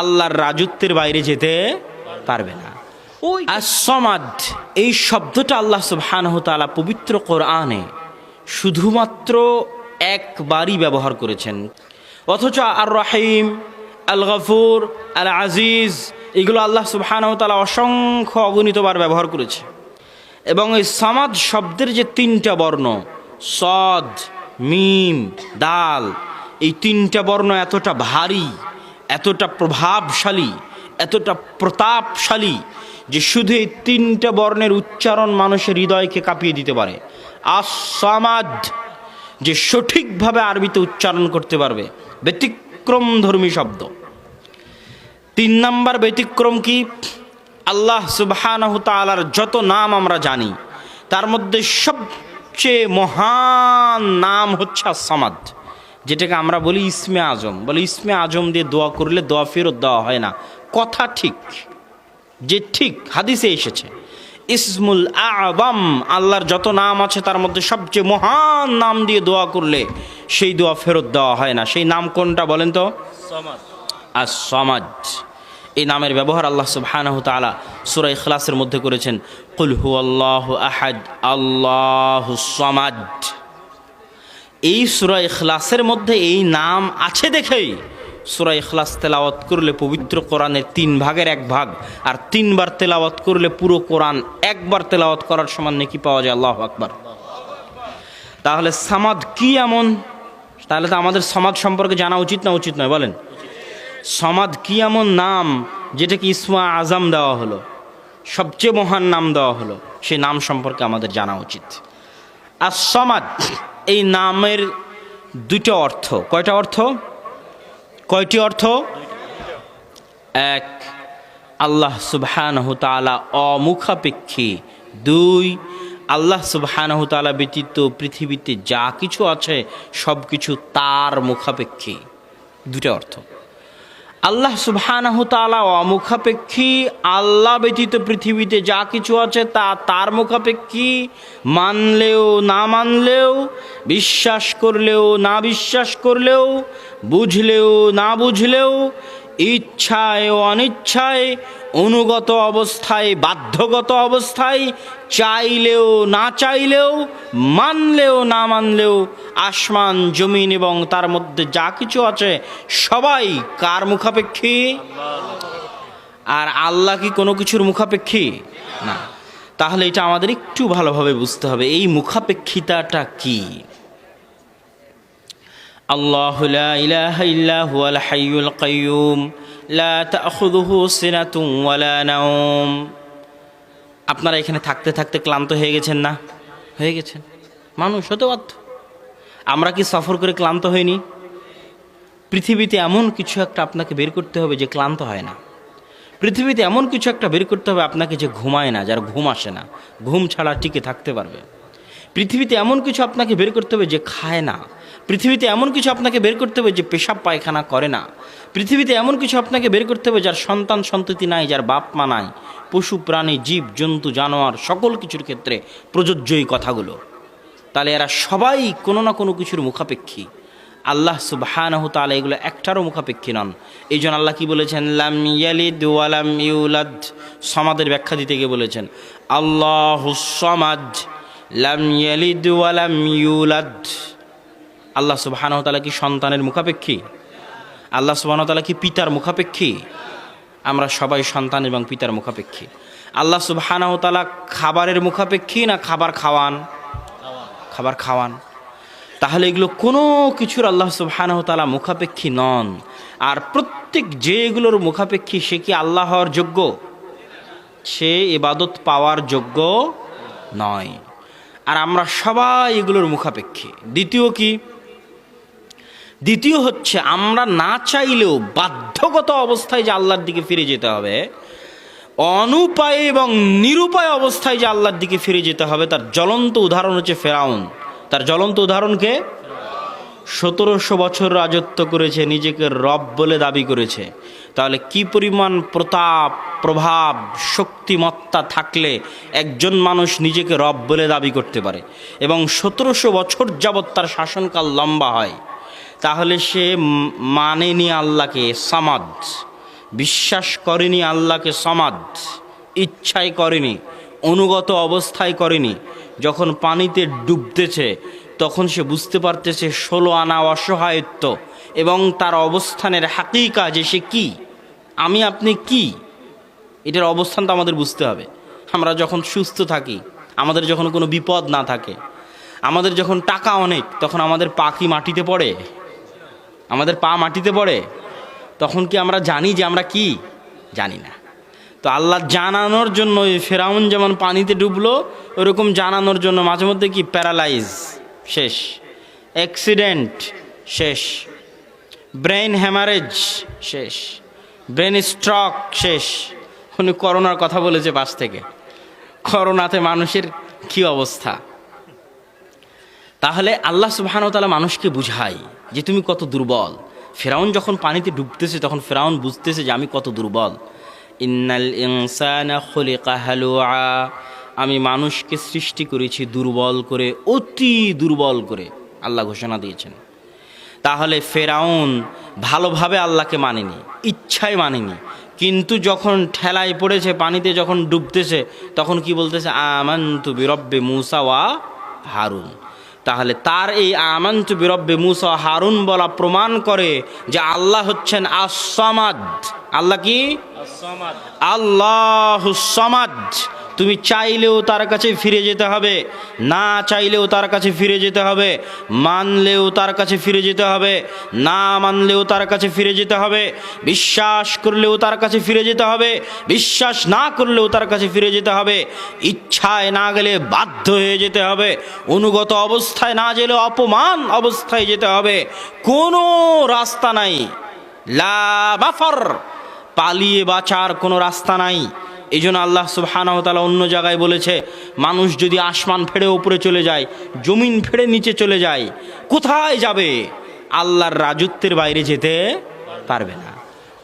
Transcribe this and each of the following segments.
আল্লাহর রাজত্বের বাইরে যেতে পারবে না। ওই আসমাদ এই শব্দটা আল্লাহ সুবহানাহু তাআলা পবিত্র কোরআনে শুধুমাত্র একবারই ব্যবহার করেছেন। অথচ আর রহিম আল গফুর আল আজিজ এগুলো আল্লাহ সুবহানাহু তাআলা অসংখ্য অগণিতবার ব্যবহার করেছে। এবং এই সামাদ শব্দের যে তিনটা বর্ণ সদ মিম দাল এই তিনটা বর্ণ এতটা ভারী এতটা প্রভাবশালী, এতটা প্রতাপশালী যে শুধু এই তিনটা বর্ণের উচ্চারণ মানুষের হৃদয়কে কাঁপিয়ে দিতে পারে। আসামাদ যে সঠিকভাবে আরবিতে উচ্চারণ করতে পারবে, ব্যতিক্রম ধর্মী শব্দ। তিন নাম্বার ব্যতিক্রম কি? আল্লাহ সুবহানাহু তাআলার যত নাম আমরা জানি, তার মধ্যে সবচেয়ে মহান নাম হচ্ছে সামাদ যেটাকে আমরা বলি ইসমে আজম। বলে ইসমে আজম দিয়ে দোয়া করলে দোয়া ফেরত দেওয়া হয় না। কথা ঠিক যে ঠিক হাদিসে এসেছে ইসমুল আবাম আল্লাহর যত নাম আছে তার মধ্যে সবচেয়ে মহান নাম দিয়ে দোয়া করলে সেই দোয়া ফেরত দেওয়া হয় না। সেই নাম কোনটা বলেন তো? আর সমাজ এই নামের ব্যবহার আল্লাহ সুবহানাহু তাআলা সূরা ইখলাসের মধ্যে করেছেন। কুল হুয়াল্লাহু আহাদ আল্লাহু সমাদ। এই সূরা ইখলাসের মধ্যে এই নাম আছে দেখেই। সূরা ইখলাস তেলাওয়াত করলে পবিত্র কোরআনের তিন ভাগের এক ভাগ, আর তিনবার তেলাওয়াত করলে পুরো কোরআন একবার তেলাওয়াত করার সমান নাকি পাওয়া যায়, আল্লাহ আকবার। তাহলে সামাদ কি এমন? তাহলে তো আমাদের সমাজ সম্পর্কে জানা উচিত না উচিত নয়, বলেন। সমাদ কি এমন নাম যেটাকে ইসমা আজম দেওয়া হলো? সবচেয়ে মহান নাম দেওয়া হলো, সেই নাম সম্পর্কে আমাদের জানা উচিত। আর সমাদ এই নামের দুটো অর্থ। কয়টা অর্থ? কয়টি অর্থ? এক, আল্লাহ সুবহানাহু অমুখাপেক্ষী। দুই, আল্লাহ সুবহানাহু তাআলা ব্যতীত পৃথিবীতে যা কিছু আছে সব কিছু তার মুখাপেক্ষী। দুটো অর্থ। আল্লাহ সুবহানাহ তালা অমুখাপেক্ষী, আল্লাহ ব্যতীত পৃথিবীতে যা কিছু আছে তা তার মুখাপেক্ষী। মানলেও না মানলেও, বিশ্বাস করলেও না বিশ্বাস করলেও, বুঝলেও না বুঝলেও ইচ্ছায় ও অনিচ্ছায়, অনুগত অবস্থায়, বাধ্যগত অবস্থায়, চাইলেও না চাইলেও, মানলেও না মানলেও আসমান, জমিন এবং তার মধ্যে যা কিছু আছে, সবাই কার মুখাপেক্ষী? আর আল্লাহ কি কোনো কিছুর মুখাপেক্ষী? না। তাহলে এটা আমাদের একটু ভালোভাবে বুঝতে হবে, এই মুখাপেক্ষিতাটা কি? আল্লাহ লা ইলাহা ইল্লা হুয়াল হাইয়ুল কাইয়ুম, লা তাখুযুহু সিনাতুন ওয়ালা নাওম। আপনারা এখানে থাকতে থাকতে ক্লান্ত হয়ে গেছেন না? হয়ে গেছেন। মানুষ, হতে বাধ্য। আমরা কি সফর করে ক্লান্ত হইনি? পৃথিবীতে এমন কিছু একটা আপনাকে বের করতে হবে যে ক্লান্ত হয় না। পৃথিবীতে এমন কিছু একটা বের করতে হবে আপনাকে যে ঘুমায় না, যার ঘুম আসে না। ঘুম ছাড়া টিকে থাকতে পারবে। পৃথিবীতে এমন কিছু আপনাকে বের করতে হবে যে খায় না। পৃথিবীতে এমন কিছু আপনাকে বের করতে হবে যে পেশাব পায়খানা করে না। পৃথিবীতে এমন কিছু আপনাকে বের করতে হবে যার সন্তান সন্ততি নাই, যার বাপ মা নাই, পশু, প্রাণী, জীব, জন্তু, জানোয়ার, সকল কিছুর ক্ষেত্রে প্রযোজ্য এই কথাগুলো। তাহলে এরা সবাই কোনো না কোনো কিছুর মুখাপেক্ষী। আল্লাহ সুবহানাহু তাআলা এগুলো একটারও মুখাপেক্ষী নন। এই জন্য আল্লাহ কি বলেছেন? লাম ইয়ালিদ ইউলাদ। সমাদের ব্যাখ্যা দিতে গিয়ে বলেছেন আল্লাহ সমাদ লাম ইয়ালিদ ওয়ালাম ইউলাদ। আল্লাহ সুবহানাহু তাআলা কি সন্তানের মুখাপেক্ষী? আল্লাহ সুবহানাহু তাআলা কি পিতার মুখাপেক্ষী? আমরা সবাই সন্তান এবং পিতার মুখাপেক্ষী। আল্লাহ সুবহানাহু তাআলা খাবারের মুখাপেক্ষী না খাবার খাওয়ান? খাবার খাওয়ান। তাহলে এগুলো কোনো কিছুর আল্লাহ সুবহানাহু তাআলা মুখাপেক্ষী নন। আর প্রত্যেক যে এগুলোর মুখাপেক্ষী, সে কি আল্লাহ হওয়ার যোগ্য? সে ইবাদত পাওয়ার যোগ্য নয়। আর আমরা সবাই এগুলোর মুখাপেক্ষী। দ্বিতীয় কি? দ্বিতীয় হচ্ছে আমরা না চাইলেও বাধ্যগত অবস্থায় যে আল্লাহর দিকে ফিরে যেতে হবে, অনুপায় এবং নিরুপায় অবস্থায় যে আল্লাহর দিকে ফিরে যেতে হবে, তার জ্বলন্ত উদাহরণ হচ্ছে ফেরাউন। তার জ্বলন্ত উদাহরণকে সতেরোশো বছর রাজত্ব করেছে, নিজেকে রব বলে দাবি করেছে। তাহলে কি পরিমাণ প্রতাপ, প্রভাব, শক্তিমত্তা থাকলে একজন মানুষ নিজেকে রব বলে দাবি করতে পারে? এবং সতেরোশো বছর যাবৎ তার শাসনকাল লম্বা হয়। তাহলে সে মানেনি আল্লাহকে সামাদ, বিশ্বাস করেনি আল্লাহকে সমাদ, ইচ্ছাই করেনি, অনুগত অবস্থায় করেনি। যখন পানিতে ডুবতেছে তখন সে বুঝতে পারতেছে ষোলো আনা অসহায়ত্ব এবং তার অবস্থানের হাকিকা যে সে কি? আমি, আপনি কি? এটার অবস্থান তো আমাদের বুঝতে হবে। আমরা যখন সুস্থ থাকি, আমাদের যখন কোনো বিপদ না থাকে, আমাদের যখন টাকা অনেক, তখন আমাদের পা কি মাটিতে পড়ে? আমাদের পা মাটিতে পড়ে? তখন কি আমরা জানি যে আমরা কি? জানি না। তো আল্লাহ জানানোর জন্য ওই ফেরাউন যেমন পানিতে ডুবলো, ওরকম জানানোর জন্য মাঝে মধ্যে কি? প্যারালাইজ। শেষ। অ্যাক্সিডেন্ট শেষ। ব্রেন হ্যামারেজ শেষ। ব্রেন স্ট্রক শেষ। উনি করোনার কথা বলেছে পাশ থেকে। করোনাতে মানুষের কি অবস্থা? তাহলে আল্লাহ সুবাহানতালা মানুষকে বুঝায় যে তুমি কত দুর্বল। ফেরাউন যখন পানিতে ডুবতেছে, তখন ফেরাউন বুঝতেছে যে আমি কত দুর্বল। ইন্নাল ইনসানা খুলিকা হালুআ আমি মানুষকে সৃষ্টি করেছি দুর্বল করে অতি দুর্বল করে আল্লাহ ঘোষণা দিয়েছেন। তাহলে ফেরাউন ভালোভাবে আল্লাহকে মানেনি ইচ্ছায় মানেনি। কিন্তু যখন ঠেলায় পড়েছে পানিতে যখন ডুবতেছে তখন কি বলতেছে? আমান্তু বিরব্বে মুসা ওয়া হারুন। তাহলে তার এই আমান্তু বিরব্বে মুসা ওয়া হারুন বলা প্রমাণ করে যে আল্লাহ হচ্ছেন আসামাদ আল্লাহ কি? আল্লাহ সমাদ। তুমি চাইলেও তার কাছে ফিরে যেতে হবে, না চাইলেও তার কাছে ফিরে যেতে হবে, মানলেও তার কাছে ফিরে যেতে হবে, না মানলেও তার কাছে ফিরে যেতে হবে, বিশ্বাস করলেও তার কাছে ফিরে যেতে হবে, বিশ্বাস না করলেও তার কাছে ফিরে যেতে হবে, ইচ্ছায় না গেলে বাধ্য হয়ে যেতে হবে, অনুগত অবস্থায় না গেলে অপমান অবস্থায় যেতে হবে, কোনো রাস্তা নাই, লা পালিয়ে বাঁচার কোনো রাস্তা নাই। এই জন্য আল্লাহ সুবহানাহতালা অন্য জায়গায় বলেছে মানুষ যদি আসমান ফেড়ে উপরে চলে যায় জমিন ফেড়ে নিচে চলে যায় কোথায় যাবে? আল্লাহর রাজত্বের বাইরে যেতে পারবে না।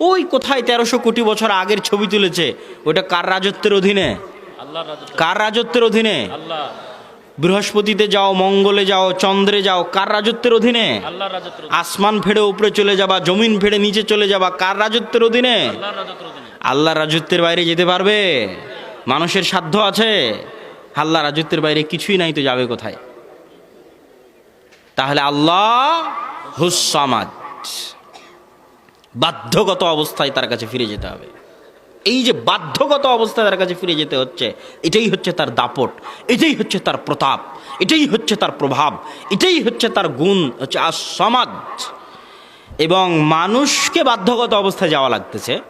ওই কোথায় তেরোশো কোটি বছর আগের ছবি তুলেছে? ওটা কার রাজত্বের অধীনে? কার রাজত্বের অধীনে? বৃহস্পতিতে যাও মঙ্গলে যাও চন্দ্রে যাও কার রাজত্বের অধীনে? আসমান ফেড়ে উপরে চলে যাবা জমিন ফেড়ে নিচে চলে যাবা কার রাজত্বের অধীনে। আল্লাহ রাজত্বের বাইরে যেতে পারবে? মানুষের সাধ্য আছে। আল্লাহ রাজত্বের বাইরে কিছুই নাই, তো যাবে কোথায়? তাহলে আল্লাহ হুসামাদ বাধ্যগত অবস্থায় তার কাছে ফিরে যেতে হবে। এই যে বাধ্যগত অবস্থায় তার কাছে ফিরে যেতে হচ্ছে, এটাই হচ্ছে তার দাপট, এটাই হচ্ছে তার প্রতাপ, এটাই হচ্ছে তার প্রভাব, এটাই হচ্ছে তার গুণ, হচ্ছে আর সমাজ এবং মানুষকে বাধ্যগত অবস্থায় যাওয়া লাগতেছে।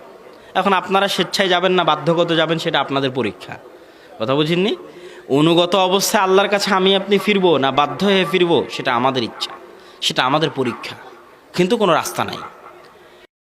এখন আপনারা স্বেচ্ছায় যাবেন না, বাধ্যগত যাবেন, সেটা আপনাদের পরীক্ষা। কথা বুঝিননি? অনুগত অবস্থায় আল্লাহর কাছে আমি আপনি ফিরবো না, বাধ্য হয়ে ফিরবো, সেটা আমাদের ইচ্ছা, সেটা আমাদের পরীক্ষা। কিন্তু কোনো রাস্তা নাই।